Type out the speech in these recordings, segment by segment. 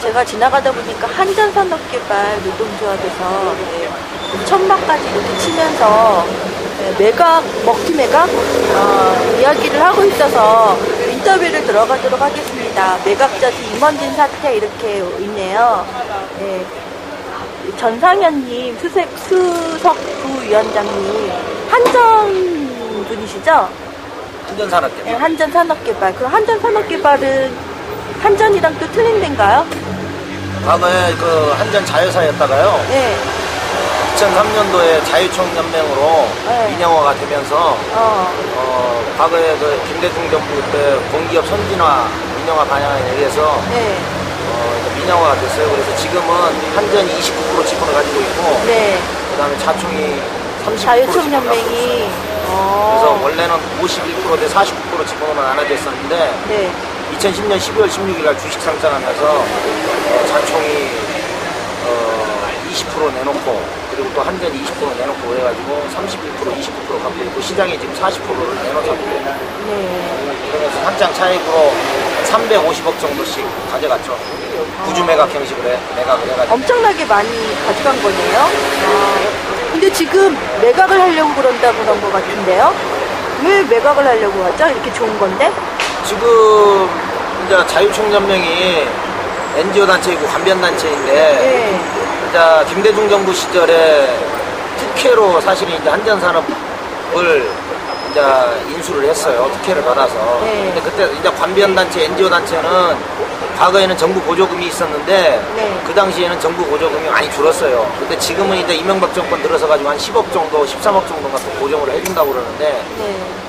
제가 지나가다 보니까 한전산업개발 노동조합에서 네, 천막까지 이렇게 치면서 네, 매각, 먹튀 매각 어, 이야기를 하고 있어서 인터뷰를 들어가도록 하겠습니다. 매각자지 임원진 사태 이렇게 있네요. 네, 전상현님, 수색, 수석 부 위원장님, 한전 분이시죠? 한전산업개 네, 한전 산업개발. 그 한전 산업개발은 한전이랑 또 틀린 데인가요? 과거에 그 한전 자회사였다가요. 네. 2003년도에 자유총연맹으로 네. 민영화가 되면서 어, 어, 과거에 그 김대중 정부 때 공기업 선진화 민영화 방향에 의해서 네. 어, 민영화가 됐어요. 그래서 지금은 한전이 29% 지분을 가지고 있고 네. 그다음에 자총이 30% 자유총연맹이. 그래서 어, 원래는 51%대 49% 지분으로 나눠져 있었는데 네. 2010년 12월 16일 날 주식 상장하면서 어, 자총이 어, 20% 내놓고 그리고 또 한전이 20% 내놓고 그래가지고 31% 29% 갖고 있고 시장이 지금 40%를 내놓고 네. 그러면서 한장 차익으로 350억 정도씩 가져갔죠. 구주 매각 형식으로 해, 매각을 해가지고 엄청나게 많이 가져간 거네요. 아, 근데 지금 매각을 하려고 그런다고 그런 것 같은데요? 왜 매각을 하려고 하죠? 이렇게 좋은 건데? 지금 이제 자유총연맹이 NGO 단체이고 관변 단체인데 네. 이제 김대중 정부 시절에 특혜로 사실은 이제 한전 산업을 이제 인수를 했어요. 특혜를 받아서. 네. 근데 그때 이제 관변 단체, NGO 단체는 과거에는 정부 보조금이 있었는데 네. 그 당시에는 정부 보조금이 많이 줄었어요. 근데 지금은 이제 이명박 정권 들어서 가지고 한 10억 정도, 13억 정도가 또 보정을 해준다고 그러는데 네.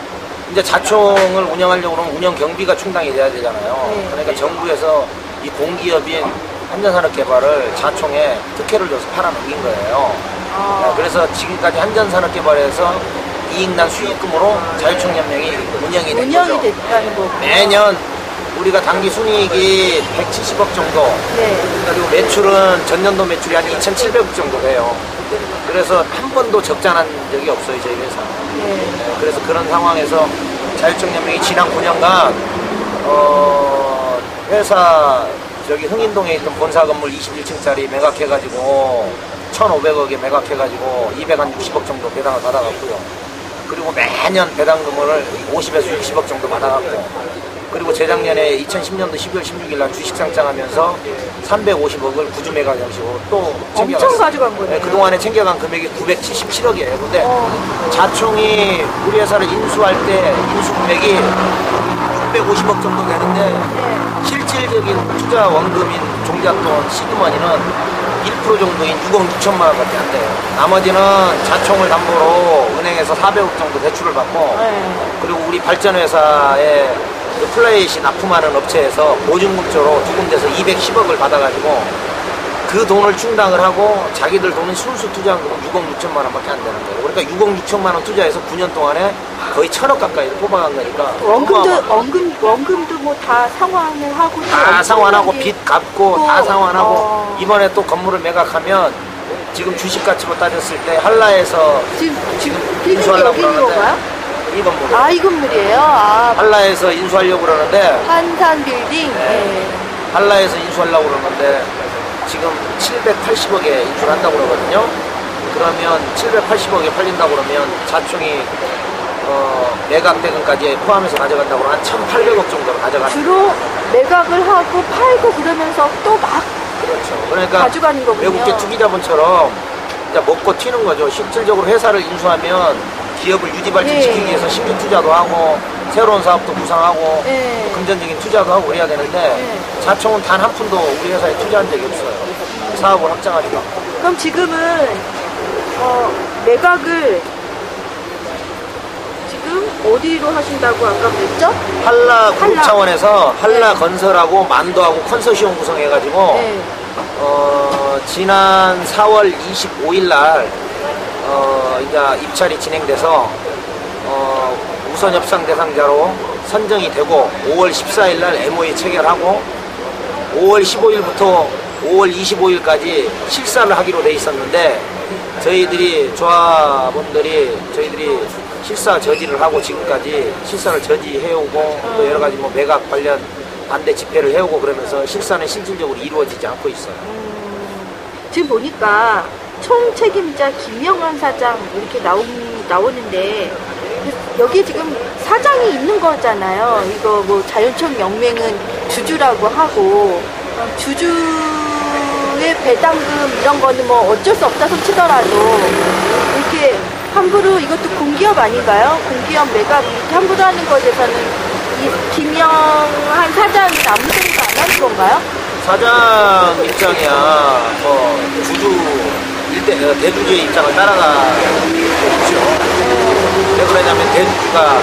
이제 자총을 운영하려고 그러면 운영 경비가 충당이 돼야 되잖아요. 네. 그러니까 정부에서 이 공기업인 한전산업개발을 자총에 특혜를 줘서 팔아넘긴 거예요. 아, 네, 그래서 지금까지 한전산업개발에서 이익난 수익금으로 자유총연맹이 운영이 된 운영이 거죠. 됐다는 거고. 매년 우리가 당기 순이익이 170억 정도, 네. 그리고 매출은 전년도 매출이 한 2,700억 정도 돼요. 그래서 한 번도 적자난 적이 없어요, 저희 회사. 네. 네, 그래서 그런 상황에서 자율총연맹이 지난 9년간 어, 회사 저기 흥인동에 있던 본사 건물 21층짜리 매각해가지고 1,500억에 매각해가지고 260억 정도 배당을 받아갔고요. 그리고 매년 배당금을 50에서 60억 정도 받아갔고 그리고 재작년에 2010년도 12월 16일 날 주식 상장하면서 350억을 구주 매각 형식으로 또 챙겨갔어요. 엄청 가져간 거네요. 네, 그동안에 챙겨간 금액이 977억이에요. 근데 어, 자총이 우리 회사를 인수할 때 인수 금액이 650억 정도 되는데 네. 실질적인 투자 원금인 종잣돈 시드머니는 1% 정도인 6억 6천만 원밖에 안 돼요. 나머지는 자총을 담보로 은행에서 400억 정도 대출을 받고 네. 그리고 우리 발전회사에 그 플레이시 납품하는 업체에서 보증금조로 두 군데서 210억을 받아가지고 그 돈을 충당을 하고 자기들 돈은 순수 투자한 건 6억 6천만 원밖에 안 되는 거예요. 그러니까 6억 6천만 원 투자해서 9년 동안에 거의 천억 가까이 뽑아간 거니까 원금도, 원금, 원금도 뭐 다 상환을 하고. 또다 상환하고 빚 갚고 또, 다 상환하고 어. 이번에 또 건물을 매각하면 지금 주식 가치로 따졌을 때 한라에서 지금, 지금 있는 그러는데? 이 건물 아, 이 건물이에요? 아, 한라에서 인수하려고 그러는데 한산 빌딩? 네. 한라에서 인수하려고 그러는데 지금 780억에 인수를 한다고 그러거든요. 그러면 780억에 팔린다고 그러면 자총이 어, 매각 대금까지 포함해서 가져간다고 한 1,800억 정도로 가져가는 주로 매각을 하고 팔고 그러면서 또 막 그렇죠. 그러니까 가져가는 거군요. 외국계 투기자본처럼 먹고 튀는 거죠. 실질적으로 회사를 인수하면 기업을 유지 발전 네. 시키기 위해서 신규 투자도 하고 새로운 사업도 구상하고 네. 금전적인 투자도 하고 그래야 되는데 네. 자총은 단 한 푼도 우리 회사에 투자한 적이 없어요. 사업을 확장하니까. 그럼 지금은 어, 매각을 지금 어디로 하신다고 아까 그랬죠? 한라 그룹 한라. 차원에서 한라 네. 건설하고 만도하고 컨소시엄 구성해가지고 네. 어, 지난 4월 25일 날 어, 이제 입찰이 진행돼서 어, 우선 협상 대상자로 선정이 되고 5월 14일 날 MOE 체결하고 5월 15일부터 5월 25일까지 실사를 하기로 돼 있었는데 저희들이 조합원들이 저희들이 실사 저지를 하고 지금까지 실사를 저지해오고 또 여러 가지 뭐 매각 관련 반대 집회를 해오고 그러면서 실사는 실질적으로 이루어지지 않고 있어요. 지금 보니까 총 책임자 김영환 사장 이렇게 나오, 나오는데 여기 지금 사장이 있는 거잖아요. 이거 뭐 자연청 영맹은 주주라고 하고 어, 주주의 배당금 이런 거는 뭐 어쩔 수 없다고 치더라도 이렇게 함부로 이것도 공기업 아닌가요? 공기업 매각 이렇게 함부로 하는 것에 대해서는 이 김영한 사장이 아무 소리도 안 하는 건가요? 사장 입장이야 뭐 주주 일대 어, 대주주의 입장을 따라가겠죠. 왜 그러냐면 대주주가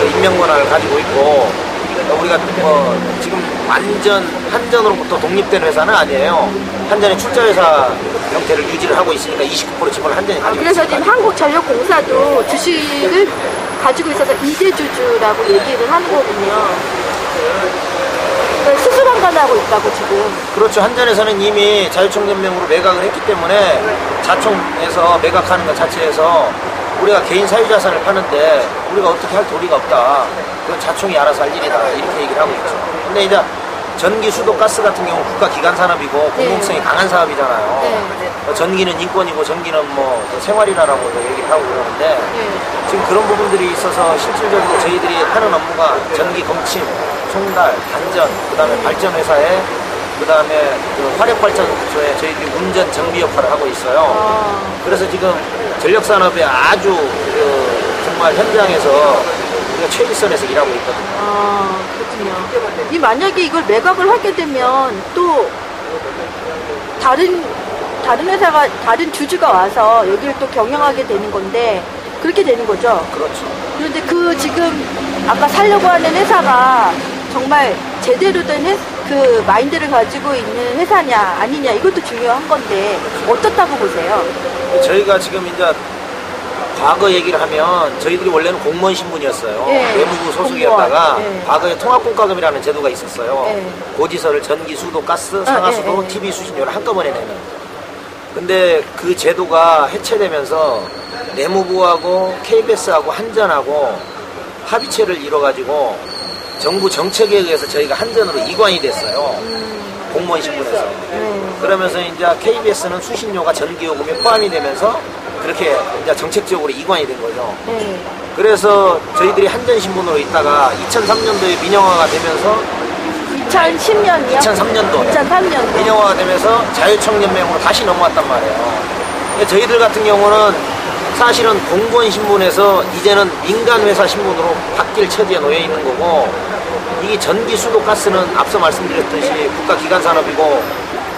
그 임명 권한을 가지고 있고 어, 우리가 뭐 지금 완전 한전으로부터 독립된 회사는 아니에요. 한전의 출자 회사 형태를 유지를 하고 있으니까 29% 지분을 한전이 아, 가지고 그래서. 지금 한국전력공사도 주식을 가지고 있어서 이대주주라고 얘기를 하는 거군요. 수수방관하고 있다고 지금. 그렇죠. 한전에서는 이미 자유총연맹으로 매각을 했기 때문에 자총에서 매각하는 것 자체에서 우리가 개인 사유자산을 파는데 우리가 어떻게 할 도리가 없다. 그건 자총이 알아서 할 일이다. 이렇게 얘기를 하고 있죠. 근데 이제 전기, 수도, 가스 같은 경우는 국가 기관 산업이고 공공성이 강한 사업이잖아요. 네. 어, 전기는 인권이고 전기는 뭐 생활이라고 얘기를 하고 그러는데 네. 지금 그런 부분들이 있어서 실질적으로 저희들이 하는 업무가 전기 검침, 송달, 단전, 그 다음에 발전회사에 그 다음에 그 화력발전소에 저희들이 운전 정비 역할을 하고 있어요. 아, 그래서 지금 전력산업에 아주 그 정말 현장에서 우리가 최일선에서 일하고 있거든요. 아, 그렇군요. 이 만약에 이걸 매각을 하게 되면 또 다른 다른 회사가 다른 주주가 와서 여기를 또 경영하게 되는 건데 그렇게 되는 거죠. 그렇죠. 그런데 그 지금 아까 살려고 하는 회사가 정말 제대로 된 회- 그 마인드를 가지고 있는 회사냐 아니냐 이것도 중요한 건데 어떻다고 보세요? 저희가 지금 이제 과거 얘기를 하면 저희들이 원래는 공무원 신분이었어요. 예, 외무부 소속이었다가 예. 과거에 통합공과금이라는 제도가 있었어요. 예. 고지서를 전기, 수도, 가스, 아, 상하수도. TV 수신료를 한꺼번에 내는. 근데 그 제도가 해체되면서 내무부하고 KBS하고 한전하고 합의체를 이뤄가지고 정부 정책에 의해서 저희가 한전으로 이관이 됐어요. 공무원 신분에서. 네. 그러면서 이제 KBS는 수신료가 전기요금에 포함이 되면서 그렇게 이제 정책적으로 이관이 된 거죠. 네. 그래서 저희들이 한전 신분으로 있다가 2003년도에 민영화가 되면서 2010년이요? 2003년도에 2003년도. 민영화가 되면서 자유청연맹으로 다시 넘어왔단 말이에요. 저희들 같은 경우는 사실은 공무원 신분에서 이제는 민간 회사 신분으로 바뀔 처지에 놓여 있는 거고 이게 전기, 수도, 가스는 앞서 말씀드렸듯이 국가 기관 산업이고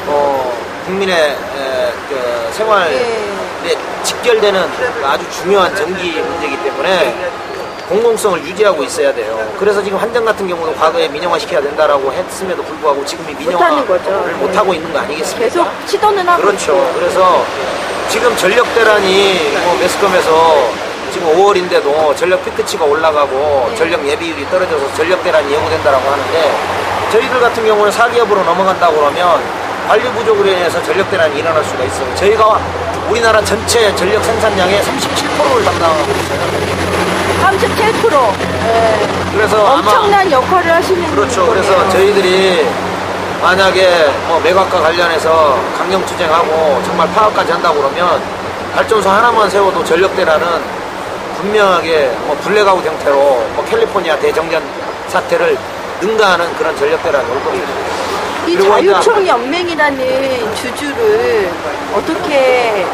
어, 국민의 에, 그 생활에 예. 직결되는 아주 중요한 전기 문제이기 때문에 공공성을 유지하고 있어야 돼요. 그래서 지금 한전 같은 경우도 과거에 민영화 시켜야 된다라고 했음에도 불구하고 지금이. 민영화를 네. 못하고 있는 거 아니겠습니까? 계속 시도는 하고 그렇죠. 그래서 지금 전력 대란이 뭐 매스컴에서 지금 5월인데도 전력 피크치가 올라가고 네. 전력 예비율이 떨어져서 전력 대란이 예고된다라고 하는데 저희들 같은 경우는 사기업으로 넘어간다고 그러면 관리 부족으로 인해서 전력 대란이 일어날 수가 있어요. 저희가 우리나라 전체 전력 생산량의 37%를 담당하고 있어요. 37%. 예. 그래서 엄청난 역할을 하시는 그렇죠. 거네요. 그래서 저희들이 만약에 뭐 매각과 관련해서 강경 투쟁하고 정말 파업까지 한다고 그러면 발전소 하나만 세워도 전력대라는 분명하게 뭐 블랙아웃 형태로 뭐 캘리포니아 대정전 사태를 능가하는 그런 전력대란이 올 겁니다. 이 자유총 연맹이라는 주주를 어떻게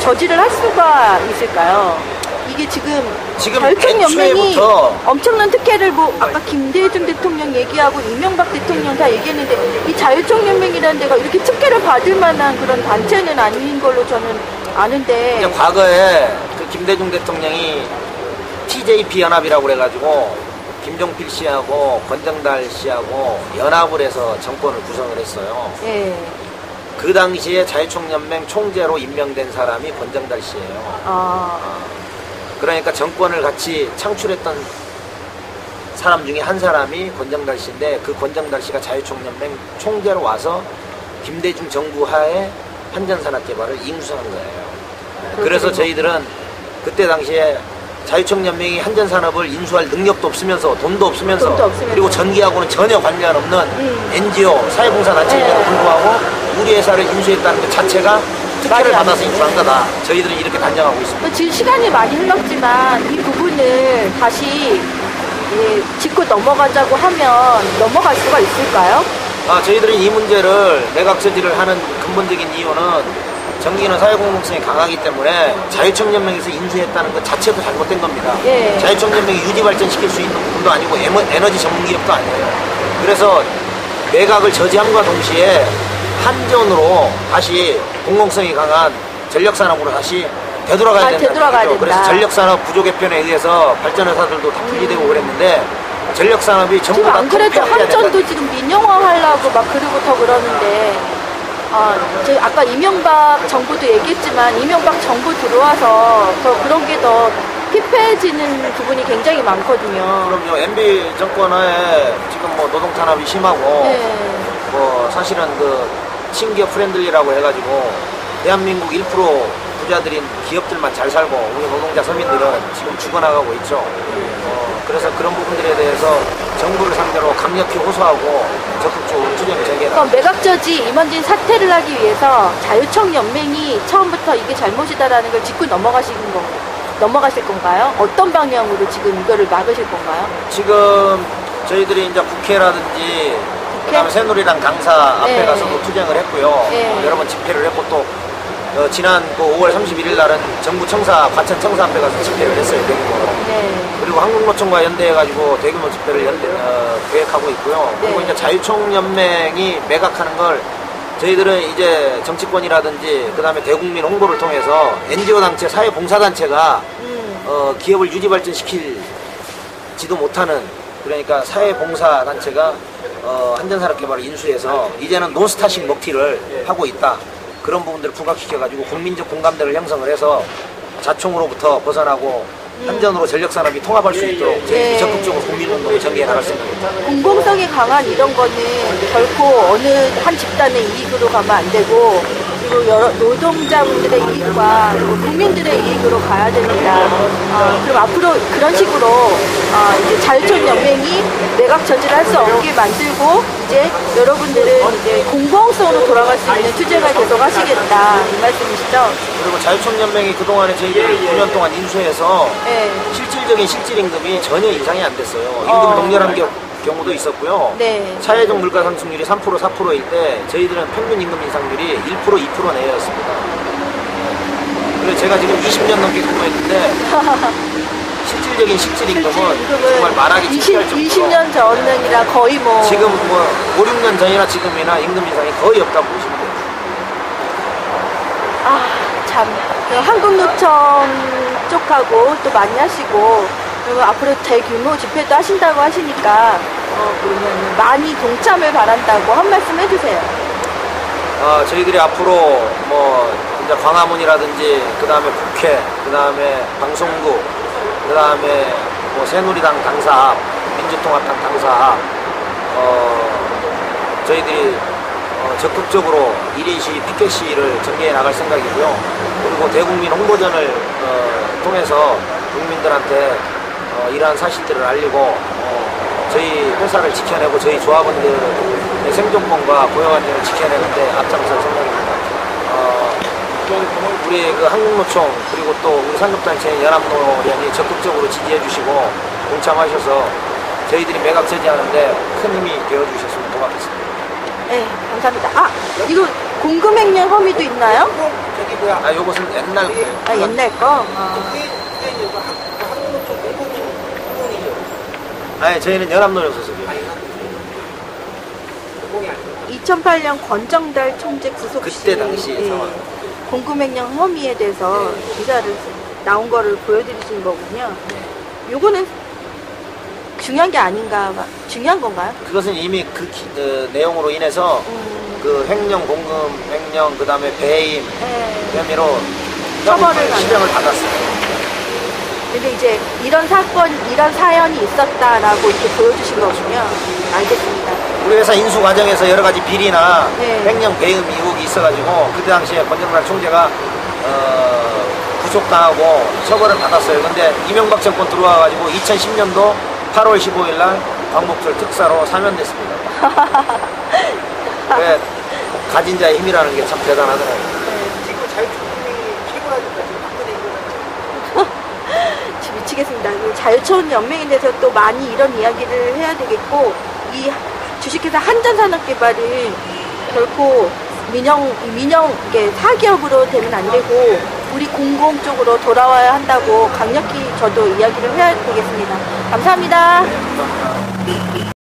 저지를 할 수가 있을까요? 이게 지금, 지금 자유총 연맹이 엄청난 특혜를 뭐 아까 김대중 대통령 얘기하고 이명박 대통령 다 얘기했는데 이 자유총 연맹이라는 데가 이렇게 특혜를 받을 만한 그런 단체는 아닌 걸로 저는 아는데 과거에 그 김대중 대통령이 TJP 연합이라고 그래가지고 김종필 씨하고 권정달 씨하고 연합을 해서 정권을 구성을 했어요. 예. 그 당시에 자유총연맹 총재로 임명된 사람이 권정달 씨예요. 아, 그러니까 정권을 같이 창출했던 사람 중에 한 사람이 권정달 씨인데 그 권정달 씨가 자유총연맹 총재로 와서 김대중 정부 하에 한전산업 개발을 인수한 거예요. 그래서. 저희들은 그때 당시에 자유청년맹이 한전산업을 인수할 능력도 없으면서 돈도 없으면서, 돈도 없으면서. 그리고 전기하고는 전혀 관련 없는 음. NGO 사회봉사 단체임에도 네. 불구하고 우리 회사를 인수했다는 것 자체가 특혜를 받아서. 인수한 거다. 저희들은 이렇게 단정하고 있습니다. 지금 시간이 많이 흘렀지만 이 부분을 다시 예, 짚고 넘어가자고 하면 넘어갈 수가 있을까요? 아, 저희들은 이 문제를 매각 저지를 하는 근본적인 이유는 전기는 사회공동성이 강하기 때문에 자유청년맹에서 인수했다는 것 자체도 잘못된 겁니다. 예. 자유청년맹이 유지 발전시킬 수 있는 부분도 아니고 에너지 전문 기업도 아니에요. 그래서 매각을 저지함과 동시에 한전으로 다시 공공성이 강한 전력산업으로 다시 되돌아가야 아, 된다는 되돌아가야 거죠. 그래서 된다. 전력산업 부족 개편에 의해서 발전회사들도 다 분리되고 그랬는데 전력산업이 전부 지금 다안 그래도 한전도 지금 민영화 하려고 막 그러고터 그러는데 아, 저 아까 이명박 정부도 얘기했지만 이명박 정부 들어와서 더 그런 게 더 피폐해지는 부분이 굉장히 많거든요. 그럼요. MB 정권 하에 지금 뭐 노동 탄압이 심하고 네. 뭐 사실은 그 친기업 프렌들리라고 해가지고 대한민국 1% 부자들인 기업들만 잘 살고 우리 노동자 서민들은 지금 죽어나가고 있죠. 어, 그래서 그런 부분들에 대해서 정부를 상대로 강력히 호소하고 적극적으로 투쟁을 재개해라. 그럼 매각저지 임원진 사퇴를 하기 위해서 자유청 연맹이 처음부터 이게 잘못이다라는 걸 짚고 넘어가시는 거 넘어가실 건가요? 어떤 방향으로 지금 이거를 막으실 건가요? 지금 저희들이 이제 국회라든지 그다음에 새누리당 당사 앞에 네. 가서도 투쟁을 했고요. 네. 여러 번 집회를 했고 또 어, 지난 그 5월 31일 날은 정부 청사 과천 청사 앞에 가서 집회를 했어요 대규모로. 네. 그리고 한국노총과 연대해가지고 대규모 집회를 연대, 어, 계획하고 있고요. 그리고 네. 이제 자유총 연맹이 매각하는 걸 저희들은 이제 정치권이라든지 그다음에 대국민 홍보를 통해서 NGO 단체, 사회 봉사단체가 음. 어, 기업을 유지 발전시킬지도 못하는 그러니까 사회 봉사 단체가 어, 한전산업개발을 인수해서 이제는 논스타식 먹튀를 하고 있다 그런 부분들을 부각시켜가지고 국민적 공감대를 형성을 해서 자총으로부터 벗어나고 한전으로 전력산업이 통합할 수 있도록 저희들이 네. 적극적으로 국민운동을 전개해 나갈 생각입니다. 공공성이 강한 이런 거는 결코 어느 한 집단의 이익으로 가면 안 되고 그리고 여러 노동자분들의 이익과 국민들의 이익으로 가야 됩니다. 어, 그럼 앞으로 그런 식으로 어, 이제 자유촌 연맹이 매각 저지를 할 수 없게 만들고 이제 여러분들은 이제 공공성으로 돌아갈 수 있는 투쟁을 계속 하시겠다 이 말씀이시죠? 그리고 자유총연맹이 그동안에 저희들이 9년 동안 인수해서 네. 실질적인 실질 임금이 전혀 인상이 안 됐어요. 임금 어. 동결한 겨- 경우도 있었고요. 네. 차례적 물가 상승률이 3% 4%일 때 저희들은 평균 임금 인상률이 1% 2% 내였습니다. 그래서 제가 지금 20년 넘게 근무했는데 실질적인 실질 임금은 정말 말하기 20, 창피할 정도로 20년 전이랑 거의 뭐 지금 뭐 5, 6년 전이나 지금이나 임금 인상이 거의 없다고 보시면 돼요. 아, 참. 그 한국노총 쪽하고 또 많이 하시고, 그리고 앞으로 대규모 집회도 하신다고 하시니까, 어, 그러면 많이 동참을 바란다고 한 말씀 해주세요. 아, 저희들이 앞으로 뭐 이제 광화문이라든지 그 다음에 국회, 그 다음에 방송국, 그 다음에 뭐 새누리당 당사 앞, 민주통합당 당사 앞, 어, 저희들이 어, 적극적으로 1인 시위, 피켓 시위를 전개해 나갈 생각이고요. 그리고 대국민 홍보전을 어, 통해서 국민들한테 어, 이러한 사실들을 알리고 어, 저희 회사를 지켜내고 저희 조합원들의 생존권과 고용 안정을 지켜내는데 앞장설 생각입니다. 어, 우리 그 한국노총 그리고 또 우리 상급단체인 연합노련이 적극적으로 지지해 주시고 동참하셔서 저희들이 매각 저지하는데 큰 힘이 되어 주셨으면 고맙겠습니다. 네, 감사합니다. 아, 이거 공금횡령 혐의도 있나요? 아, 요것은 옛날 거예요. 아, 옛날 거? 아, 아니, 저희는 연합노련 소속이에요. 2008년 권정달 총재 구속시 그때 당시 예, 상황. 공금횡령 혐의에 대해서 기사를 나온 거를 보여드리신 거군요. 요거는 중요한 게 아닌가, 봐. 중요한 건가요? 그것은 이미 그 기- 어, 내용으로 인해서 음, 그 횡령, 공금, 횡령, 그 다음에 배임 예. 혐의로 처벌을 형- 받았어요. 실형을 받았어요. 근데 이제 이런 사건, 이런 사연이 있었다라고 이렇게 보여주신 거군요. 알겠습니다. 우리 회사 인수 과정에서 여러 가지 비리나 네. 횡령 배임 의혹이 있어가지고 그때 당시에 권정달 총재가 어, 구속당하고 처벌을 받았어요. 근데 이명박 정권 들어와가지고 2010년도 8월 15일 날 광복절 특사로 사면됐습니다. 왜 가진 자의 힘이라는 게 참 대단하더라고요. 지금 자유총연맹이 최고라니까 지금 박근혜 이거는 지금 미치겠습니다. 이 자유촌 연맹에 대해서 또 많이 이런 이야기를 해야 되겠고 이 주식회사 한전산업개발은 결코 민영 민영 사기업으로 되면 안 되고 우리 공공 쪽으로 돌아와야 한다고 강력히 저도 이야기를 해야 되겠습니다. 감사합니다.